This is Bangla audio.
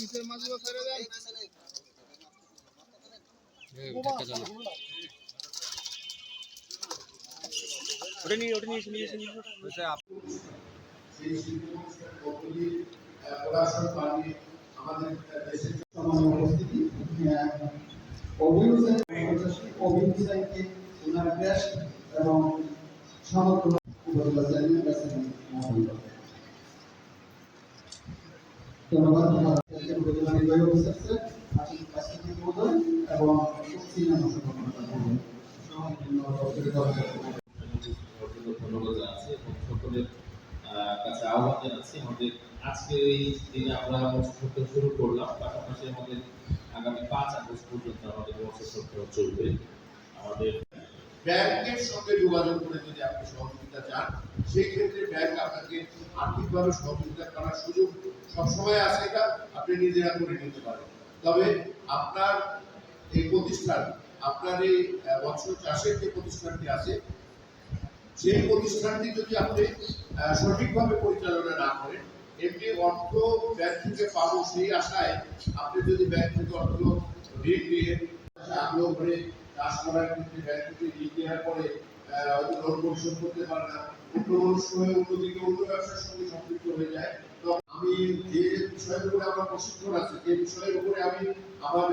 নিচের মাছগুলো ছেড়ে দেন। ওটা নিয়ে ওটা নিয়ে নিয়ে নিয়ে সেই শিল্পমন্ত্রীর পদ্ধতি আমাদের দেশের সমাজে উপস্থিতি অভিনয়কে ওনার দেশ এবং সমগ্র উপজেলা চেয়ারম্যান কাছে ধন্যবাদ। মহোদয় এবং সিনিয়র অংশগ্রহণ করবেন। ধন্যবাদ জানাচ্ছি এবং সকলের কাছে আহ্বান জানাচ্ছি। আমাদের আজকে এই দিনে আমরা সপ্তাহ শুরু করলাম। পাশাপাশি আমাদের আগামী পাঁচ আগস্ট পর্যন্ত আমাদের মৎস্য সপ্তাহ চলবে। আমাদের ব্যাংকের সঙ্গে যোগাযোগ করে যদি আপনি সহযোগিতা চান সেই ক্ষেত্রে ব্যাংক আপনাকে আর্থিকভাবে সহযোগিতা করার সুযোগ সবসময় আছে এটা আপনি নিজেরা করে নিতে পারেন। তবে আপনার এই প্রতিষ্ঠান, আপনার এই মৎস্য চাষের যে প্রতিষ্ঠানটি আছে, সেই প্রতিষ্ঠানটি যদি আপনি সঠিকভাবে পরিচালনা না করেন, এমনি অর্থ ব্যাংক থেকে পাবো সেই আশায় আপনি যদি ব্যাংক থেকে অর্থ ঋণ নিয়ে আগ্রহ করে চাষ করার ক্ষেত্রে ব্যাংক থেকে ঋণ নেওয়ার পরে হয়তো লোন পরিশোধ করতে পারে না আমি যে বিষয়ের উপরে আমার প্রশিক্ষণ আছে, যে বিষয়ের উপরে আমি আমার